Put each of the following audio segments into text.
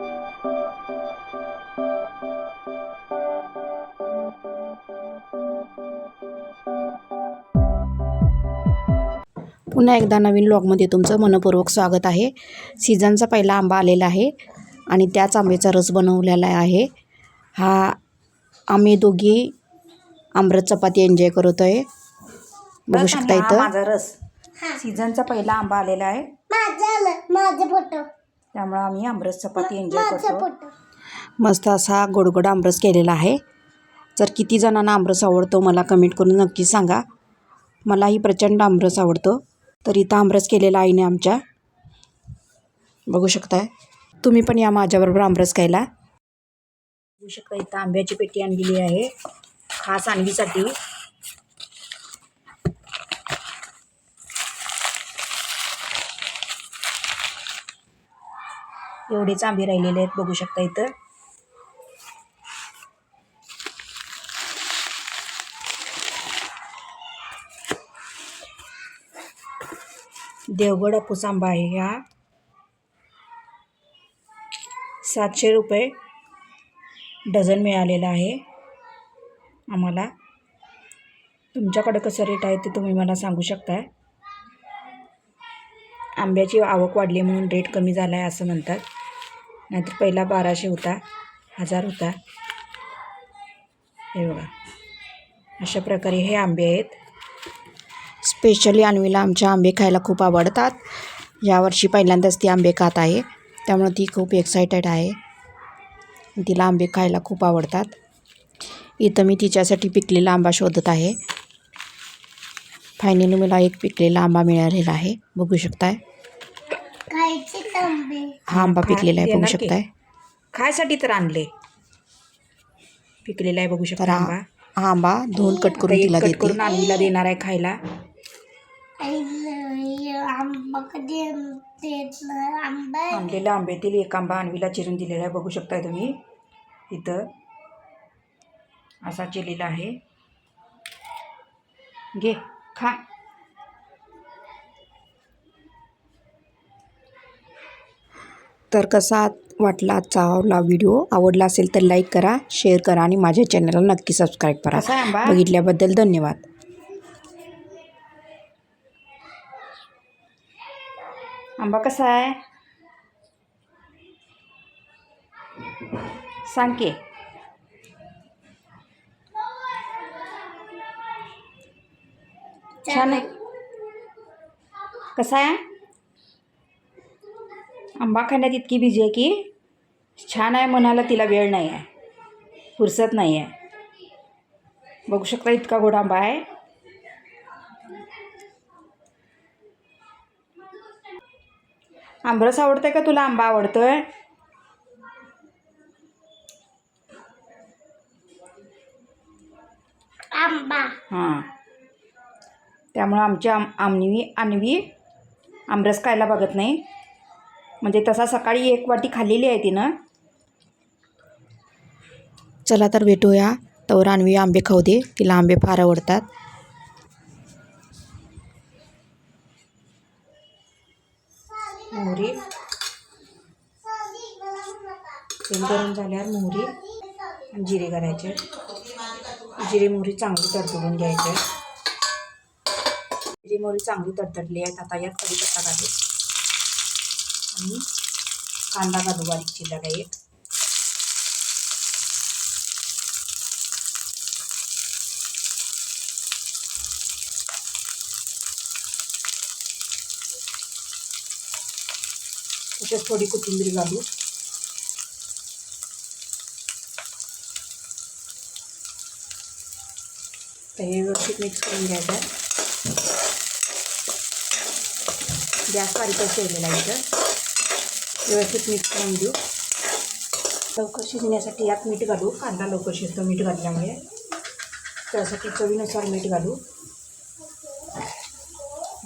पुन्हा एकदा नवीन लॉगमध्ये तुमचं मनपूर्वक स्वागत आहे. सीझनचा पहिला आंबा आलेला आहे आणि त्याच आंब्याचा रस बनवलेला आहे. हा आम्ही दोघी आमरस चपाती एन्जॉय करतो आहे. बघू शकता इथं. माझा रस. सीझनचा पहिला आंबा आलेला आहे. फोटो. त्यामुळे आम्ही आमरस चपाती एन्जॉय करतो. मस्त असा गोडगोड आमरस केलेला आहे. जर किती जणांना आमरस आवडतो मला कमेंट करून नक्की सांगा. मलाही प्रचंड आमरस आवडतो. तर इथं आमरस केलेला आईने आमच्या. बघू शकताय. तुम्ही पण या माझ्याबरोबर आमरस खायला. बघू शकता इथं आंब्याची पेटी आणलेली आहे. खास आणवीसाठी एवढेच आंबे राहिलेले आहेत बघू शकता इथं. देवगड अपूस आंबा आहे ह्या सातशे रुपये डझन मिळालेला आहे आम्हाला. तुमच्याकडे कसं रेट आहे ते तुम्ही मला सांगू शकताय. आंब्याची आवक वाढली म्हणून रेट कमी झाला आहे असं म्हणतात. नाहीतर पहिला बाराशे होता हजार होता. हे बघा. अशा प्रकारे हे आंबे आहेत. स्पेशली अन्वीला आमच्या आंबे खायला खूप आवडतात. यावर्षी पहिल्यांदाच ती आंबे खात आहे. त्यामुळे ती खूप एक्सायटेड आहे. तिला आंबे खायला खूप आवडतात. इथं मी तिच्यासाठी पिकलेला आंबा शोधत आहे. फायनली मला एक पिकलेला आंबा मिळालेला आहे. बघू शकताय. हा आंबा पिकलेला आहे बघू? शकताय. खायसाठी तर आणले. पिकलेला आहे बघू तर शकता हा आंबा. हा आंबा धुवून कट आता करून एक तिला कट देते. करून आणवीला देणार आहे खायला. आईला आंबा कधी देत नाही आंबा आणलेल्या आंब्यातील एक आंबा आणवीला चिरून दिलेला आहे बघू शकताय तुम्ही. इथं असा चिरलेला आहे. घे खा. तर कसा वाटला आजचा आपला व्हिडिओ? आवडला असेल तर लाईक करा शेअर करा आणि माझ्या चॅनलला नक्की सबस्क्राईब करा. बघितल्याबद्दल धन्यवाद. आंबा कसा आहे? सांग की. छान आहे. कसा आहे? आंबा खाण्यात इतकी बिझी आहे की छान आहे म्हणायला तिला वेळ नाही आहे फुरसत नाही आहे बघू शकता इतका गोड आंबा आहे. आंबरस आवडतंय का तुला? आंबा आवडतोय? आंबा. हां. त्यामुळं आमच्या आम आमनी आणवी आमरस खायला बघत नाही. म्हणजे तसा सकाळी एक वाटी खाल्लेली आहे तिनं. चला तर भेटूया. तवर आणवी आंबे खाऊ दे. तिला आंबे फार आवडतात. मोहरी. तेल गरम झाल्यावर मोहरी जिरे करायचे जिरे मोहरी चांगली तडतडून घ्यायचे. जिरे मोहरी चांगली तडतडली आहेत. आता यात कढीपत्ता घालू. आणि कांदा घालू बारीक चिरलेला एक. तसेच थोडी कोथिंबीर घालू. तर हे व्यवस्थित मिक्स करून घ्यायचं आहे. गॅस बारीकच ठेवलेला इथं व्यवस्थित मिक्स करून घेऊ. लवकर शिजण्यासाठी यात मीठ घालू. कांदा लवकर शिजतो मीठ घातल्यामुळे. त्यासाठी चवीनुसार मीठ घालू.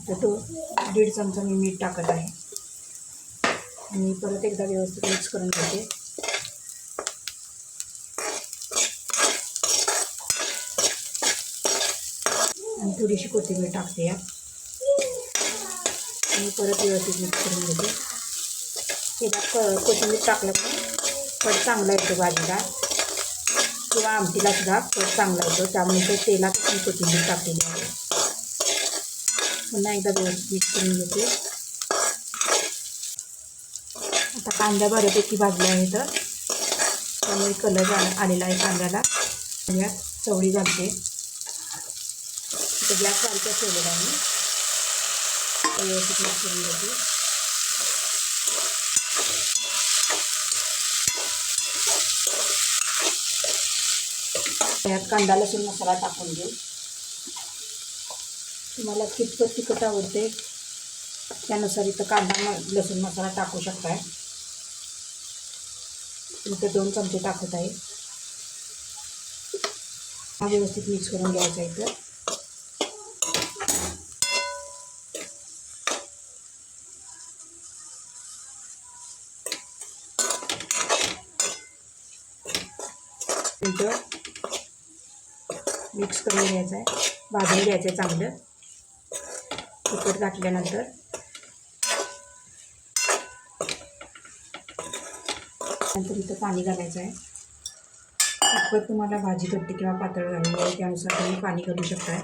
तर तो दीड चमचा मी मीठ टाकत आहे. आणि परत एकदा व्यवस्थित मिक्स करून घेते. आणि थोडीशी कोथिंबीर टाकते यात. आणि परत व्यवस्थित मिक्स करून घेते. त्याच्यात क कोथिंबीर टाकल्यामुळे पण चांगला येतो भाजीला किंवा आमटीला सुद्धा फड चांगला येतो त्यामुळे ते तेलात पण कोथिंबीर टाकलेली आहे पुन्हा एकदा व्यवस्थित मिक्स करून घेते. आता कांदा बऱ्यापैकी भाजला आहे तर त्यामुळे कलर आलेला आहे कांद्याला. यात चवळी घालते. गॅस चालतं ठेवलेला आहे व्यवस्थित मिक्स करून घेते. त्यात कांदा लसूण मसाला टाकून घेऊ. तुम्हाला कितपत तिखट आवडते त्यानुसार इथं कांदा लसूण मसाला टाकू शकताय. इथं दोन चमचे टाकत आहे. हा व्यवस्थित मिक्स करून घ्यायचा इथं. इथं मिक्स करून घ्यायचं आहे. भाजून घ्यायचं आहे चांगलं. तिखट घातल्यानंतर. नंतर इथं पाणी घालायचं आहे. तिखट तुम्हाला भाजी घट्ट किंवा पातळ घालून आहे त्यानुसार तुम्ही पाणी घालू शकताय.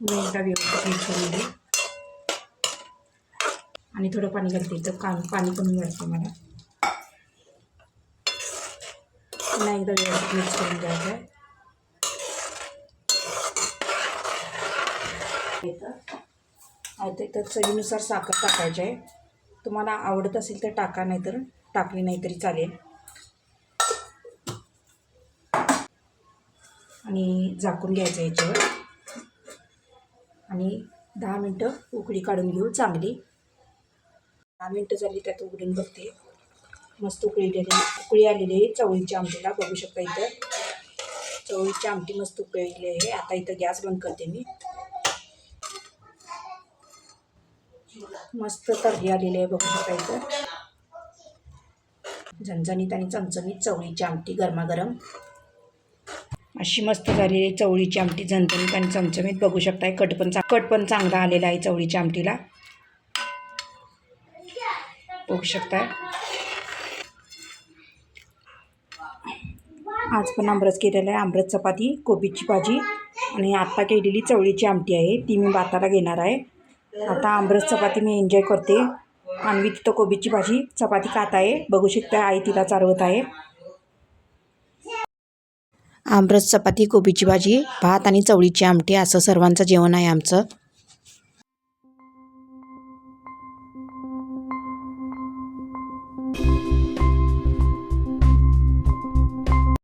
मी एकदा व्यवस्थित मिक्स करून घे आणि थोडं पाणी घालते. इथं का पाणी कमी घालते मला. पुन्हा एकदा व्यवस्थित मिक्स करून घ्यायचं आहे. आता इथं चवीनुसार साखर टाकायची आहे. तुम्हाला आवडत असेल तर टाका नाहीतर टाकली नाही तरी चालेल. आणि झाकून घ्यायचं याच्यावर. आणि दहा मिनटं उकळी काढून घेऊ चांगली. दहा मिनटं झाली त्यात उघडून बघते. मस्त उकळी उकळी आलेली आहे चवळीच्या आमटीला बघू शकता इथं. चवळीची आमटी मस्त उकळलेली आहे. आता इथं गॅस बंद करते मी. मस्त तर्री आलेली आहे बघू शकता इथं. झणझणीत आणि चमचमीत चवळीची आमटी गरमागरम. अशी मस्त झालेली आहे चवळीची आमटी झणझणीत आणि चमचमीत. बघू शकताय कट पण कट पण चांगला आलेला आहे चवळीच्या आमटीला. बघू शकताय. आज पण आमरस केलेला आहे आमरस चपाती कोबीची भाजी आणि आत्ता केलेली चवळीची आमटी आहे. ती मी भाताला घेणार आहे. आता आमरस चपाती मी एन्जॉय करते. आणवी तिथं कोबीची भाजी चपाती खात आहे. बघू शकता आई तिला चारवत आहे. आमरस चपाती कोबीची भाजी भात आणि चवळीची आमटी असं सर्वांचं जेवण आहे आमचं.